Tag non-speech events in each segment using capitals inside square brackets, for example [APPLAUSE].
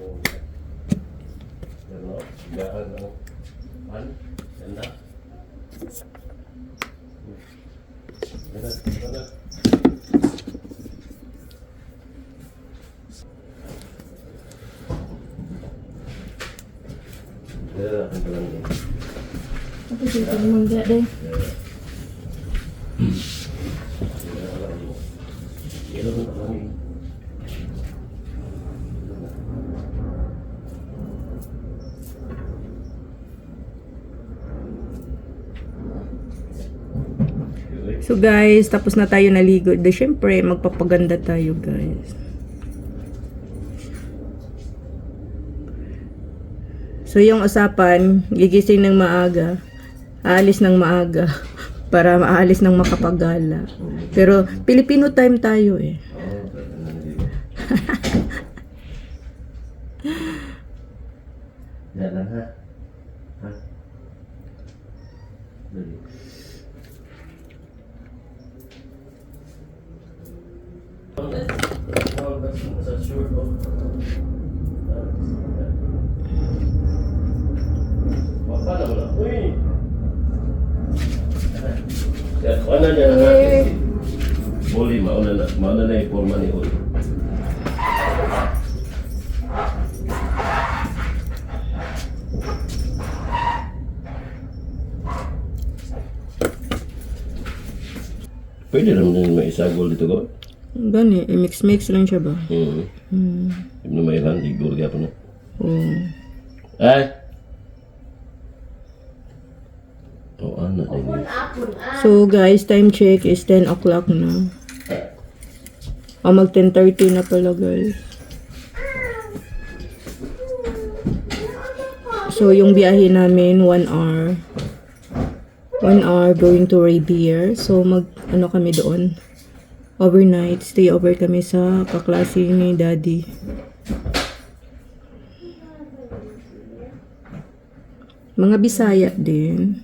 Ano, gaan ang pan, ganda. Ganda, ganda. Ganda. Yellow na lang. So guys, tapos na tayo naligo. De syempre, magpapaganda tayo guys. So yung usapan, gigising ng maaga, aalis ng maaga [LAUGHS] para maalis ng makapagala. Pero Filipino time tayo eh. [LAUGHS] Yan lang ha. Ha? Dali. Sa short. Paano mo na? Uy! Yan, wala niya na natin. Uli, mauna na. Mauna na yung forma ni Uli. Pwede naman din may isagol dito ko. Gani, i-mix-mix lang siya ba? Hmm. Hmm. Hindi na may handi, gurga pa na. Oh. Ay! Oh, anak na yun. So guys, time check is 10 o'clock na. O mag 10.30 na pala guys. So yung biyahe namin 1 hour. 1 hour going to Revere. So mag ano kami doon. Overnight. Stay over kami sa kaklase ni daddy. Mga Bisaya din.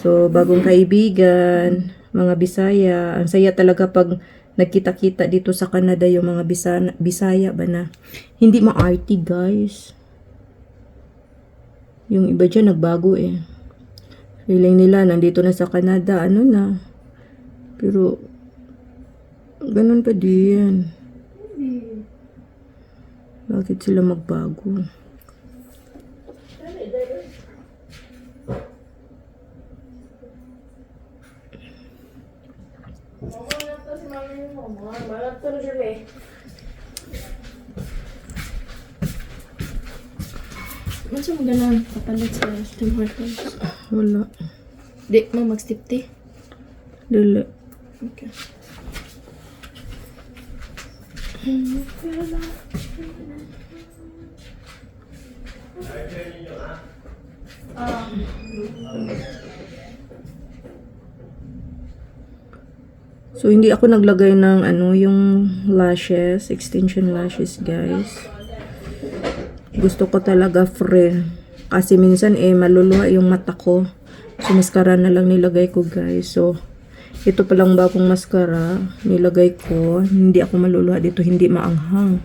So, bagong kaibigan, mga Bisaya. Ang saya talaga pag nagkita-kita dito sa Canada yung mga Bisana, Bisaya ba na. Hindi ma-arty, guys. Yung iba dyan nagbago eh. Feeling nila nandito na sa Canada, ano na. Pero, ganun pa din. Bakit sila magbago? Masa mo ganun kapalit sa Tim? Wala. Di mo mag-stip tea? Dili. Okay. So, hindi ako naglagay ng ano, yung lashes, extension lashes, guys. Gusto ko talaga free. Kasi minsan, eh, maluluha yung mata ko. So, mascara na lang nilagay ko, guys. So, ito palang bagong mascara, nilagay ko. Hindi ako maluluha dito, hindi maanghang.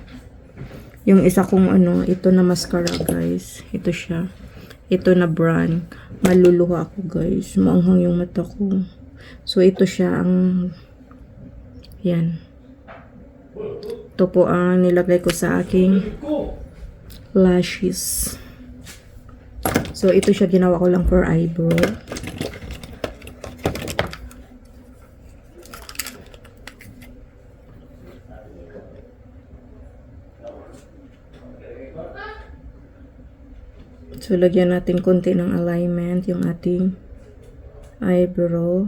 Yung isa kong ano, ito na mascara, guys. Ito siya. Ito na brand. Maluluha ako, guys. Maanghang yung mata ko. So, ito siya ang yan. Ito po ang nilagay ko sa aking lashes. So, ito siya ginawa ko lang for eyebrow. So, lagyan natin konti ng alignment yung ating eyebrow.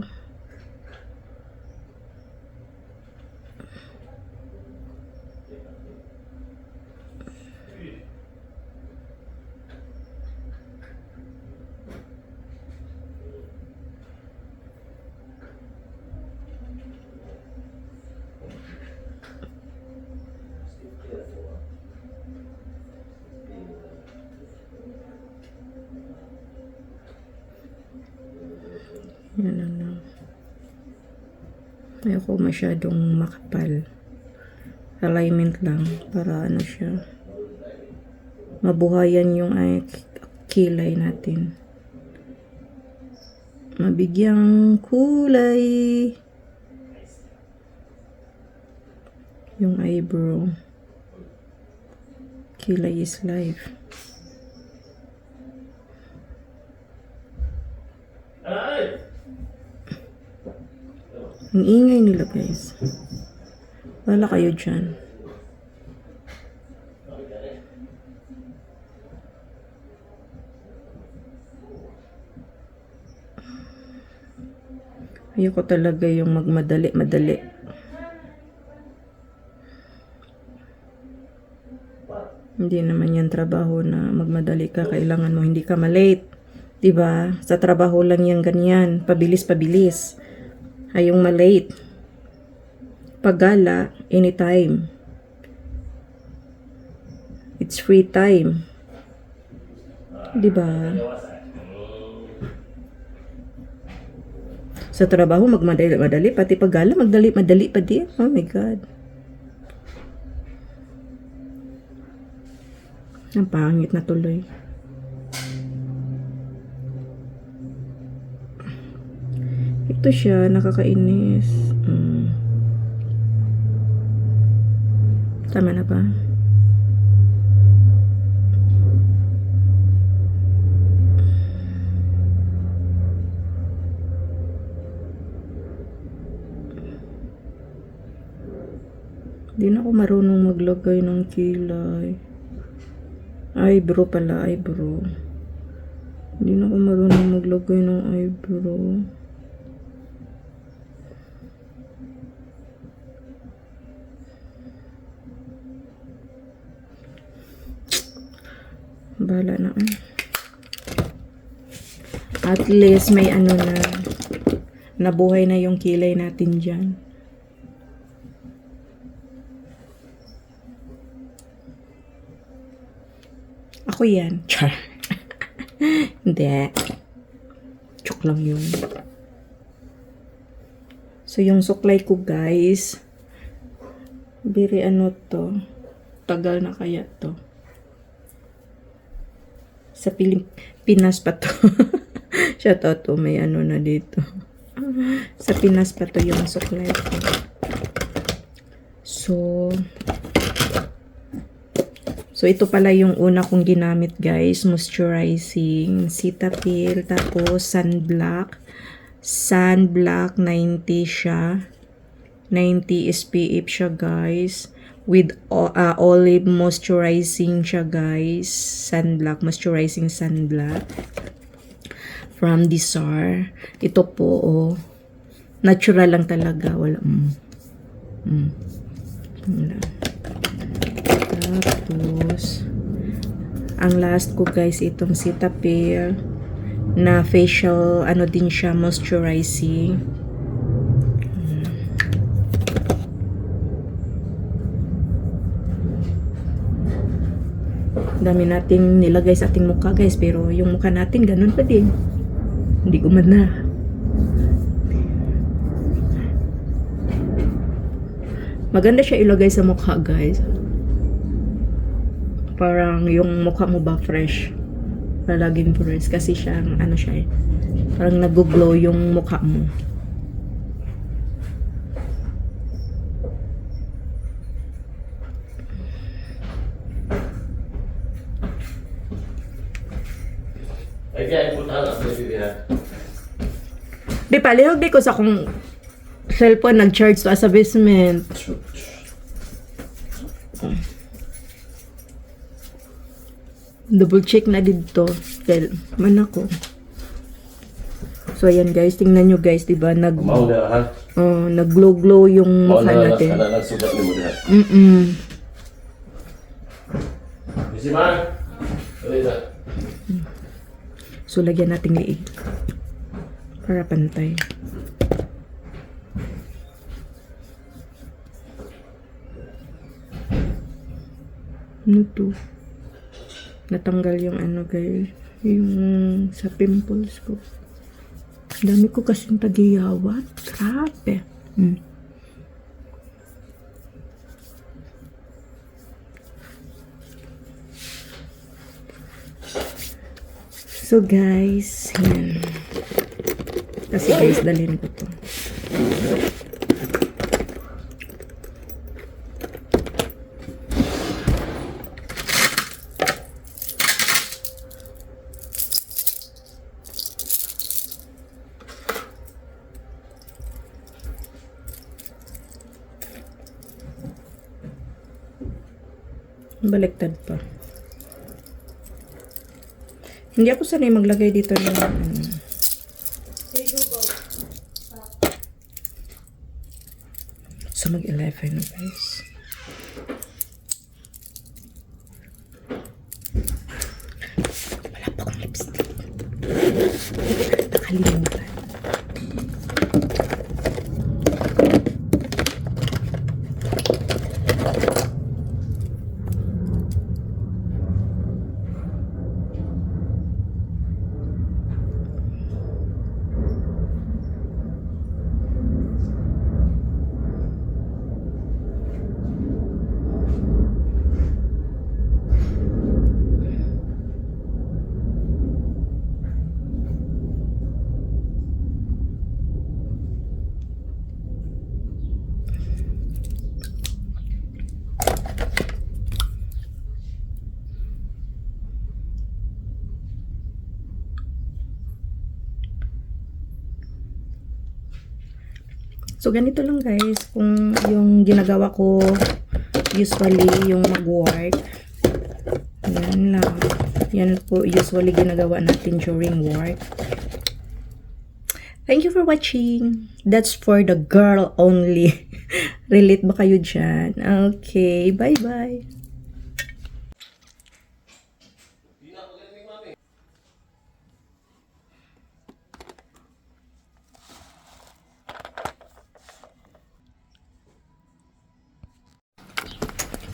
Yan lang. Ayoko masyadong makapal. Alignment lang para ano siya. mabuhayan yung ay, kilay natin. Mabigyang kulay yung eyebrow. Kilay is life. Ay! Ang ingay nila guys. Wala kayo dyan. Ayoko talaga yung magmadali-madali. Hindi naman yan trabaho na magmadali ka. Kailangan mo hindi ka malate. ba? Sa trabaho lang yan ganyan. Pabilis-pabilis. Ayong malate. Pagala, anytime. It's free time. 'Di ba? Sa trabaho, magmadali-madali. Pati paggala, magdali-madali pa din. Oh my God. Ang pangit na tuloy. Ito siya, nakakainis. Mm. Tama na ba? Di na ako marunong maglagay ng kilay. Eyebrow pala, eyebrow. Hindi na ako marunong maglagay ng eyebrow. Bala na. At least may ano na nabuhay na yung kilay natin dyan. Ako yan. [LAUGHS] Char. Hindi. Joke lang yun. So, yung suklay ko, guys. Biri ano to. Tagal na kaya to. Sa Pilipinas pa to. Siya to, to. May ano na dito. Sa Pinas pa to yung suklay ko. So, So, ito pala yung una kong ginamit, guys. Moisturizing. Cetaphil. Tapos, sunblock. Sunblock, 90 siya. 90 SPF siya, guys. With o- uh, olive moisturizing siya, guys. Sunblock. Moisturizing sunblock. From Disar. Ito po, oh. Natural lang talaga. Wala. Mm. Mm. Tapos, ang last ko guys, itong Cetaphil na facial, ano din siya, moisturizing. Dami nating nilagay sa ating mukha guys, pero yung mukha natin ganun pa din. Hindi gumana. Maganda siya ilagay sa mukha guys parang yung mukha mo ba fresh lalaging fresh kasi siya ano siya eh parang nag-glow yung mukha mo Ay, kaya punta na. Baby, ha? di palihog di ko sa kung cellphone nag-charge to as a basement double check na dito dahil man ako so ayan guys tingnan nyo guys diba nag Mao na, ha? oh, nag glow glow yung mukha na, natin na, na, ni mo diha. mm -mm. Bisi, man. Dali na. So, lagyan natin liig. Para pantay. Ano to? Natanggal yung ano guys. Yung sa pimples ko. Dami ko kasing tagiyawat. Grabe. Hmm. So guys, yan. Kasi guys, dalhin ko to. Baliktad pa. Hindi ako sanay maglagay dito ng ano. So mag-11 guys. Wala pa akong lipstick. Nakalimutan. So, ganito lang guys, kung yung ginagawa ko usually yung mag-work. Yan lang. Yan po usually ginagawa natin during work. Thank you for watching. That's for the girl only. [LAUGHS] Relate ba kayo dyan? Okay, bye-bye.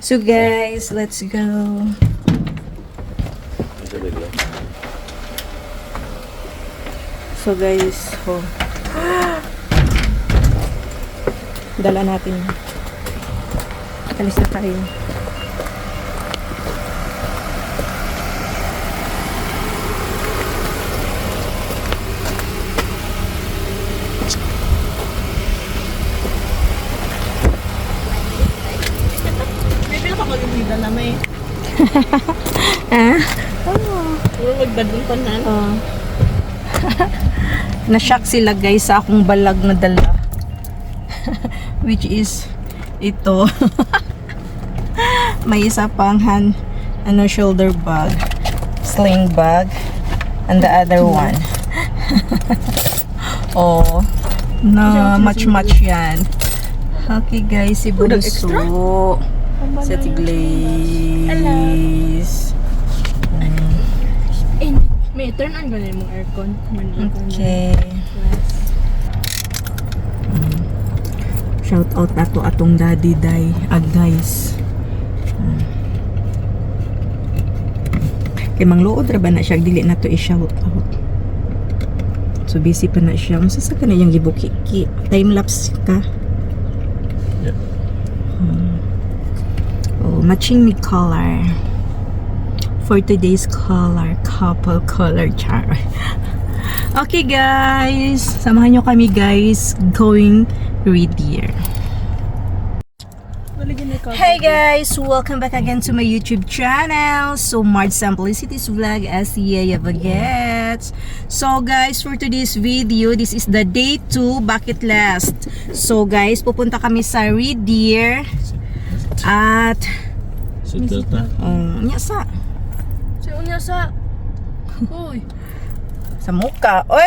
So guys, let's go. So guys, oh. [GASPS] Dala natin. Alis na tayo. May pila ka mag-ibida na may. [LAUGHS] Ah? Puro magbadminton na. Oh. Na-shock sila guys sa akong balag na dala. [LAUGHS] Which is ito. [LAUGHS] May isa pang hand ano shoulder bag, sling bag, and the other one. oh, na match match yan. Okay guys, si Bunso. Sa Tiglays. Eh, may turn on ganun mong aircon. Na. Okay. Shout out ato atong daddy day ag guys. Mm. Kay mangluod ra ba na siya dili na to i-shout out. So busy pa na siya. Unsa sa kaniyang gibuki ki time lapse ka? Yeah. Oh, matching me color. For today's color, couple color char. [LAUGHS] okay guys, samahan nyo kami guys going na ikaw. Hey guys, welcome back again to my YouTube channel. So March Simplicities Vlog as Yaya Bagets. So guys, for today's video, this is the day 2 bucket list. So guys, pupunta kami sa Red Deer at Si Tata. um, nya sa Sa unya sa... [LAUGHS] Uy. sa muka. Oy!